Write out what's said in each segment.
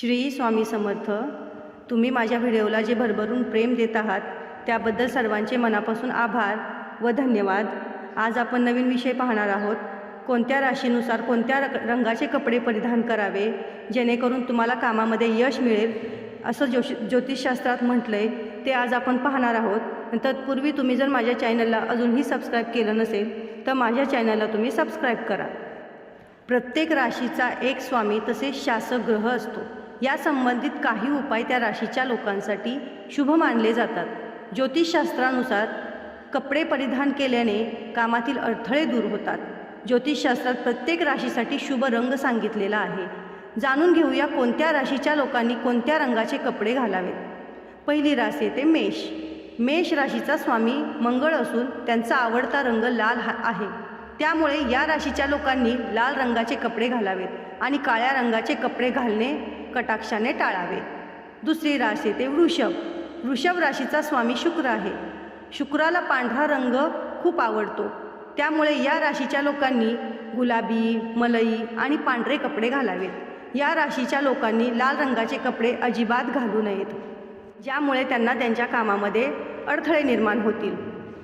श्री स्वामी समर्थ तुम्ही माझ्या व्हिडिओला जे भरभरून प्रेम देत आहात त्याबद्दल सर्वांचे मनापासून आभार व धन्यवाद. आज आपण नवीन विषय पाहणार आहोत कोणत्या राशीनुसार कोणत्या रंगाचे कपडे परिधान करावे जेणेकरून तुम्हाला कामामध्ये यश मिळेल असं जोश ज्योतिषशास्त्रात म्हटलं आहे ते आज आपण पाहणार आहोत. तत्पूर्वी तुम्ही जर माझ्या चॅनलला अजूनही सबस्क्राईब केलं नसेल तर माझ्या चॅनलला तुम्ही सबस्क्राईब करा. प्रत्येक राशीचा एक स्वामी तसेच शासक ग्रह असतो. या संबंधित काही उपाय त्या राशीच्या लोकांसाठी शुभ मानले जातात. ज्योतिषशास्त्रानुसार कपडे परिधान केल्याने कामातील अडथळे दूर होतात. ज्योतिषशास्त्रात प्रत्येक राशीसाठी शुभ रंग सांगितलेला आहे. जाणून घेऊया कोणत्या राशीच्या लोकांनी कोणत्या रंगाचे कपडे घालावेत. पहिली राश येते मेष. मेष राशीचा स्वामी मंगळ असून त्यांचा आवडता रंग लाल हा आहे. त्यामुळे या राशीच्या लोकांनी लाल रंगाचे कपडे घालावेत आणि काळ्या रंगाचे कपडे घालणे कटाक्षाने टाळावे. दुसरी रास येते वृषभ. वृषभ राशीचा स्वामी शुक्र आहे. शुक्राला पांढरा रंग खूप आवडतो. त्यामुळे या राशीच्या लोकांनी गुलाबी मलई आणि पांढरे कपडे घालावेत. या राशीच्या लोकांनी लाल रंगाचे कपडे अजिबात घालू नयेत. ज्यामुळे त्यांना त्यांच्या कामामध्ये अडथळे निर्माण होतील.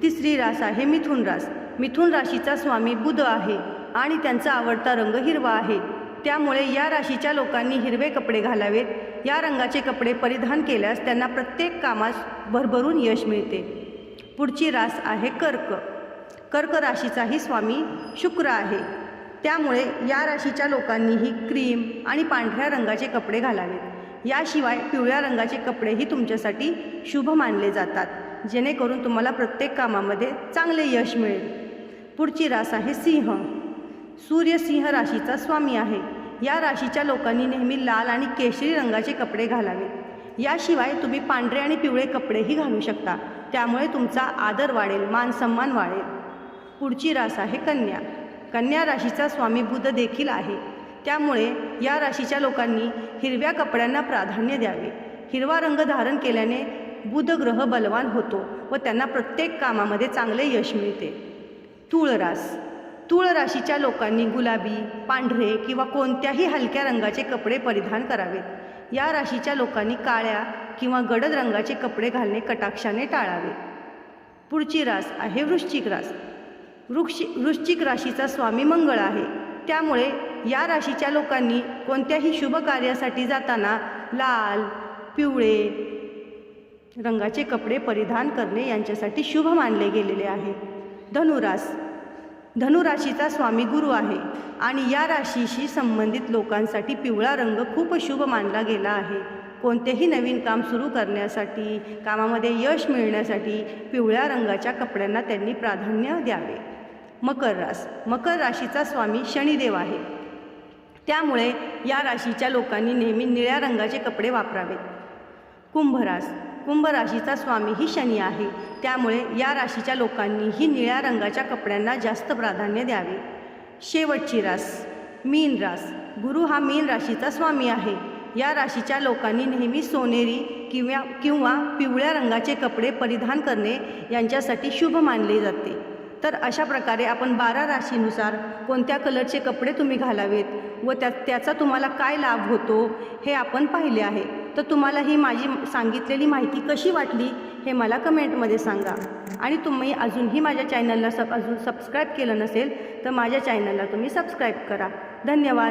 तिसरी रास आहे मिथुन रास. मिथुन राशीचा स्वामी बुध आहे आणि त्यांचा आवडता रंग हिरवा आहे. त्यामुळे या राशीच्या लोकांनी हिरवे कपडे घालावेत. या रंगाचे कपडे परिधान केल्यास त्यांना प्रत्येक कामास भरभरून यश मिळते. पुढची रास आहे कर्क. कर्क राशीचाही स्वामी शुक्र आहे. त्यामुळे या राशीच्या लोकांनीही क्रीम आणि पांढऱ्या रंगाचे कपडे घालावेत. याशिवाय पिवळ्या रंगाचे कपडेही तुमच्यासाठी शुभ मानले जातात. जेणेकरून तुम्हाला प्रत्येक कामामध्ये चांगले यश मिळेल. पुढची रास आहे सिंह. सूर्य सिंह राशीचा स्वामी आहे. या राशीच्या लोकांनी नेहमी लाल आणि केशरी रंगाचे कपडे घालावे याशिवाय तुम्ही पांढरे आणि पिवळे कपडेही घालू शकता. त्यामुळे तुमचा आदर वाढेल मान सन्मान वाढेल. पुढची रास आहे कन्या. कन्या राशीचा स्वामी बुध देखील आहे. त्यामुळे या राशीच्या लोकांनी हिरव्या कपड्यांना प्राधान्य द्यावे. हिरवा रंग धारण केल्याने बुध ग्रह बलवान होतो व त्यांना प्रत्येक कामामध्ये चांगले यश मिळते. तुळ रास तूळ राशीच्या लोकांनी गुलाबी पांढरे किंवा कोणत्याही हलक्या रंगाचे कपडे परिधान करावेत या राशीच्या लोकांनी काळ्या किंवा गडद रंगाचे कपडे घालणे कटाक्षाने टाळावे. पुढची रास आहे वृश्चिक रास. वृक्षि वृश्चिक राशीचा स्वामी मंगळ आहे. त्यामुळे या राशीच्या लोकांनी कोणत्याही शुभ कार्यासाठी जाताना लाल पिवळे रंगाचे कपडे परिधान करणे यांच्यासाठी शुभ मानले गेलेले आहे. धनुरास धनुराशीचा स्वामी गुरु आहे आणि या राशीशी संबंधित लोकांसाठी पिवळा रंग खूप शुभ मानला गेला आहे. कोणतेही नवीन काम सुरू करण्यासाठी कामामध्ये यश मिळण्यासाठी पिवळ्या रंगाच्या कपड्यांना त्यांनी प्राधान्य द्यावे. मकर रास मकर राशीचा स्वामी शनिदेव आहे. त्यामुळे या राशीच्या लोकांनी नेहमी निळ्या रंगाचे कपडे वापरावेत. कुंभरास कुंभ राशीचा स्वामीही शनी आहे. त्यामुळे या राशीच्या लोकांनीही निळ्या रंगाच्या कपड्यांना जास्त प्राधान्य द्यावे. शेवटची रास. मीन रास. गुरु हा मीन राशीचा स्वामी आहे. या राशीच्या लोकांनी नेहमी सोनेरी किंवा किंवा पिवळ्या रंगाचे कपडे परिधान करणे यांच्यासाठी शुभ मानले जाते. तर अशा प्रकारे आपण बारा राशीनुसार कोणत्या कलरचे कपडे तुम्ही घालावेत व त्या त्याचा तुम्हाला काय लाभ होतो हे आपण पाहिले आहे. तर तुम्हाला ही माझी सांगितलेली माहिती कशी वाटली हे मला कमेंटमध्ये सांगा. आणि तुम्ही अजूनही माझ्या चॅनलला सब अजून सबस्क्राईब केलं नसेल तर माझ्या चॅनलला तुम्ही सबस्क्राईब करा. धन्यवाद.